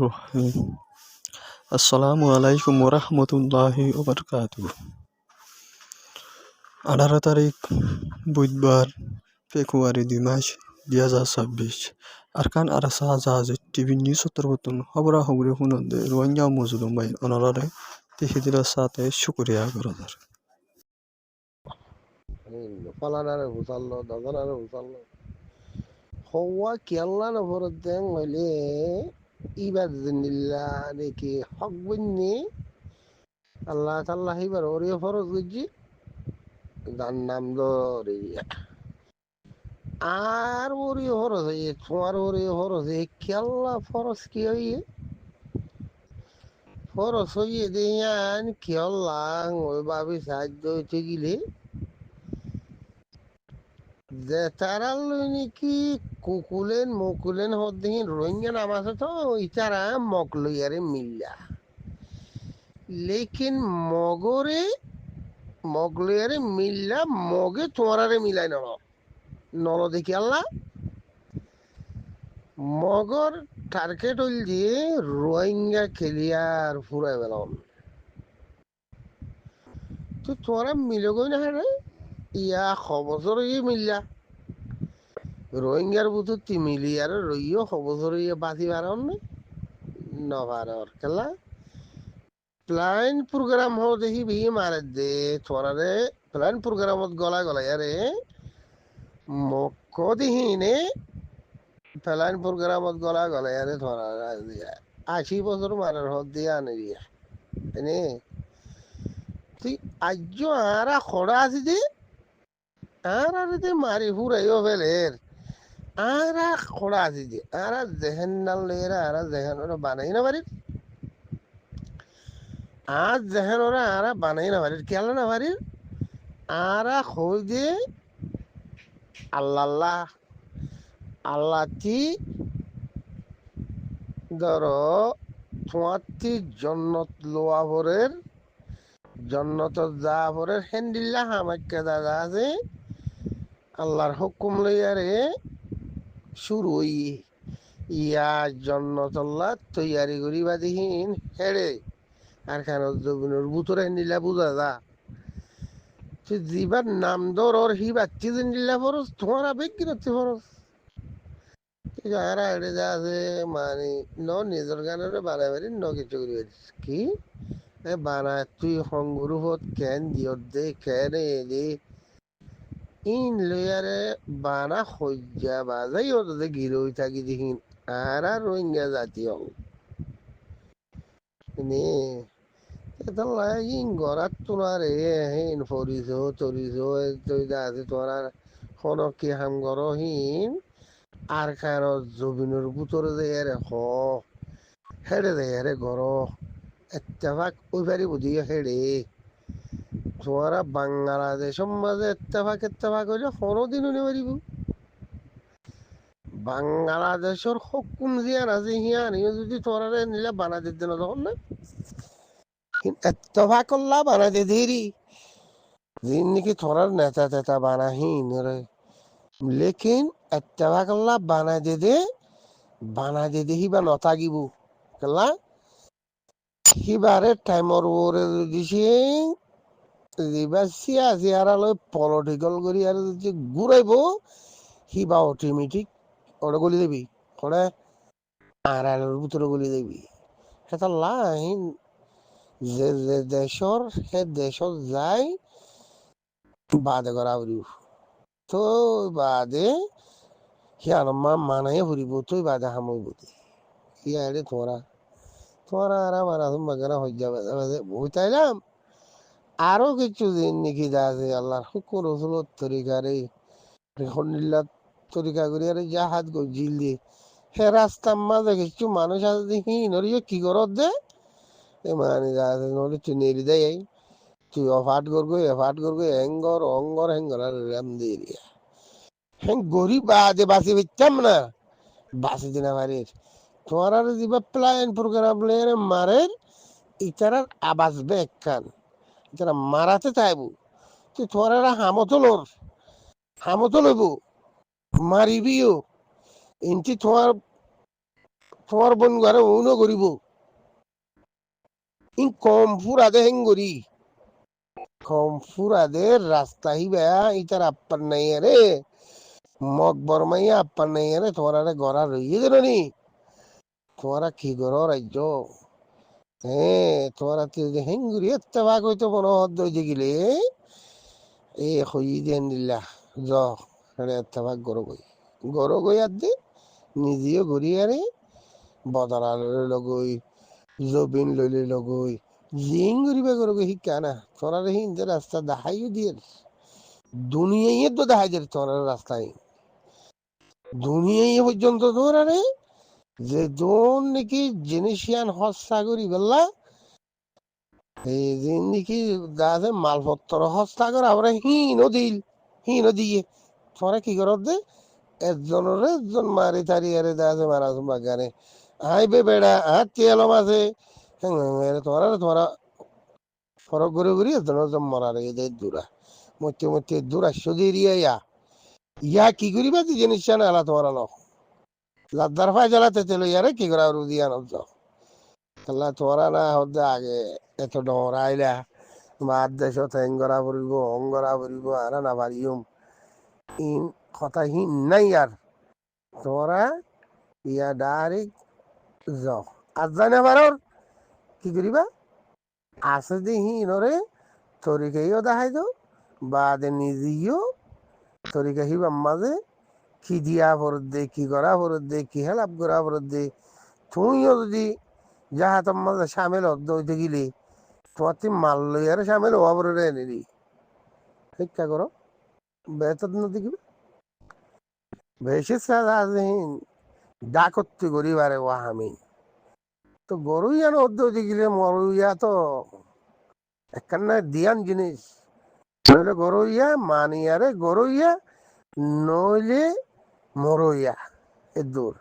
রহিম আসসালামু আলাইকুম ওরহমতুল্লাহি ওবরকাত আঠারো তারিখ, বুধবার, ফেব্রুয়ারি দুই মাস, দুই হাজার ছাব্বিশ। আরকান আরসা জাহাজে টিভি নিউজ সত্তরবর্তন খবরাখবরি শুনন্দে রোহিঙ্গা মজুদুম বাই অনারারে তেহিদের সাথে শুক্রিয়া করাদার পালানারে ভুসাল্লো দাদানারে ভুসাল্লো হওয়া কি আল্লাহর ওপরত দেন হইলে? ইবাদ জিনিল্লা নাকি হক বন্যে আল্লাহ তাল্লাহ এবার ওরিও ফরজ করছি তার নাম ধরে। আর ওরিও ফরজ হয়ে তোমার ওরিও ফরজ হয়ে কি আল্লাহ ফরজ কি হইয়ে? ফরজ হইয়ে দেয়ান কি আল্লাহ ওই বাবি সাহায্য হইতে গেলে? যে তারা নাকি কুকুলেন, মকুলেন হদ্দিন রোহিঙ্গা নাম আছে তো ইতারা মক লইয়ারে মিল্লা। লেকিন মগরে, মগ লইয়ারে মিল্লা, মগে তোমারারে মিলাই নল নল দেখি আল্লাহ। মগর টার্গেট হইল দিয়ে রোহিঙ্গা খেলিয়ার ফুরাই বেলাম তো তোরা মিলগই না হ্যাঁ ইয়া খবসর ইয়ে মিল্লা। রোহিঙ্গার বুধু তিমিলি আর রইও খবসর ইয়ে বাতি বারণ নভারর কেলা প্লান প্রোগ্রাম হো দেখি ভি মারে দে তোরারে প্লান প্রোগ্রামত গলা গলা আরে মক্ক দিহিনে প্লান প্রোগ্রামত গলা গলা আরে তোরা আশি বছর মারার হদ দিয়ে আনে দিয়া। এনে, তুই আজ আরা খড়া আছি দে আর আর যে মারি ফুরাইও ফেলের। আর খোড়া আছে যে আর জেহেন নাল লেরা আর জেহেন ওরা বানাই না পারির আর জেহেন ওরা, আর বানাই না পারির কেন না পারির আর হই যে আল্লাহ আল্লাহ আল্লাহ তি ধরো তোমার জন্নত লোয়া ভরের, জন্নত যা ভরের হেন্ডিল্লা হামাক্কা দাদা আছে। আল্লাহর হুকুম লইয়ারে শুরু হই ইয়া জন্নতল্লাহ তৈয়ারি করি বাদিহীন হেড়ে। আর খান জবিনের বুতরে নিলা বুঝা যা জিবার নাম দর ওর হি বাচ্চি যে নিলা ফরস তোমার আবেগ কি রাখতে ফরস যারা এড়ে যা আছে মানে ন, নিজের গানের বানাই পারি ন, কিছু করি কি? বানায় তুই সংগ্রহত কেন, দিয়ত দে কেন এলি ইন লয়ারে বানা সজ্জা বাজাই ওদের গিরই থাকি দেখিন আর আর রোহিঙ্গা জাতীয় ইন গরাত তোমার হেন ফরিস তরিস তুই আছে তোমার হন কি হাম গর হিন আর খান জবিনের বুতরে এরে হ হেড়ে দে এরে গর এত্তেফাক ওই পারি বুঝি হেড়ে তোরা বাংলাদেশের মাঝে এত্তেফাক এত্তেফাক হইলে কোনোদিন উনি পারিব বাংলাদেশের হকুম জিয়ান আছে হিয়ান হিও যদি তোরা নিলে বানা দিতে না তখন না। এত্তেফাক করলা বানা দিয়ে দেরি। দিন নাকি তোরার নেতা তেতা বানাহীন রে। লেকিন এত্তেফাক করলা বানাই দে দে বানা দে দে হিবা নতাগিব কেলা? সিবারে টাইমর ওরে দিছে এবার সিয়া সিয়ারা লই পলিটিক্যাল করি আর যদি ঘুরাইব সিবা অটোমেটিক ওটা গলি দেবি ওটা আর আর ভিতরে গলি দেবি সেটা লাইন যে যে দেশর সে দেশত যাই বাদে করা ফুরিব তো বাদে সিয়ার মা মানাই ফুরিব তুই বাদে হামইব সিয়ারে তোরা তোরা আর আমার আসুন বাগানা হজ্জা বাজে বইতাইলাম আরও কিছু দিন নাকি আছে, আল্লাহর হুকুম রসুলত তরিকারে খন্ডিল্লার তরিকা করি, আরে জাহাজ গজিল দিয়ে। হে রাস্তার মাঝে কিছু মানুষ আছে দেখি নরিয়ে কি করত দে এ মানে আছে নলি তুই নেরি দেয় তুই অফাট করগো এফাট করগো হেঙ্গর অঙ্গর, হেঙ্গর, আর রাম দিয়ে হ্যাঁ গরিব বাদে বাসি বিচ্ছাম না। বাসি দিনা মারির তোমার আর দিবা প্লান প্রোগ্রাম লেয়ারে মারের, ইতারার আবাস বেগ খান যারা মারাতে চাইব তুই তোরা হামতো লোর লইব মারিবিও ইনটি তোমার তোমার বোন ঘরে উনো করিব। ইন কম ফুরাদে হেং করি। কম ফুরাদে রাস্তা হিবা, ইতার আপ্পার নাই রে মগ বরমাইয়া আপ্পার নাই রে তোমার আরে গড়া রইয়ে দিল নি তোমারা কি গর রাজ্য? হ্যাঁ তোমারা হেঙ্গুরি একটা ভাগ হইতো মনে হদ হইতে গেলে। এ হই দেন দিল্লা জ এটা একটা ভাগ গরো গই। গরো গই আর দে, নিজেও ঘুরি আরে বদলা লইলে লগই, জবিন লইলে লগই জিং ঘুরিবে গরো গই শিক্ষা না তোরা রে হিন্দে রাস্তা দেখাইও দিয়ে দুনিয়ায় তো দেখাই দিয়ে তোরা রাস্তায়। দুনিয়ায় পর্যন্ত তোরা রে যে জন নাকি জিনিসিয়ান হস্তা করি বললা, এই যে নাকি দাদা মালপত্র হস্তা করে আমরা হিনও দিল হিনও দিয়ে তোরা কি করত দে একজনের একজন মারি তারি আরে দাদা মারা বাগানে আইবে বেড়া আর তেল মাঝে তোরা তোরা ফরক ঘুরে ঘুরি একজনের একজন মরার এদের দূরা মধ্যে মধ্যে দূরা সদিয়ে ইয়া। ইয়া কি করিবা তুই জিনিস আলা তোরা লো লাদ্দার ফাই জ্বালাতে তেল ইয়ারে কি করা রুদি আনন্দ তাহলে তোরা না হতে আগে এত ডর আইলা মার দেশ ঠেঙ্গরা পড়িব অঙ্গরা পড়িব আর না পারিম ইন কথা হি নাই আর। তোরা ইয়া ডাইরেক্ট য আর জানে পারর কি করিবা? আছে দি হি নরে তরিকাইও দেখাই দো বাদে নিজেও তরিকা হিবাম মাঝে কি দিয়া ফরত দে, কি করা ফরত দে, কি হেলাপ করা ফরত দে। তুমিও যদি যাহা তোমার সামিল হদ্দ হইতে গেলে, তোমার তুই মাল লই আর সামিল হওয়া পরে রে নিলি শিক্ষা করো। বেতন নদী কি বেশি সাজাহীন ডাকত্তি করিবারে ও আমি তো গরুইয়া না হদ্দ হইতে গেলে, মরুইয়া তো একখানা দিয়ান জিনিস। নইলে গরুইয়া মানিয়ারে গরুইয়া, নইলে মরইয়া এ দূর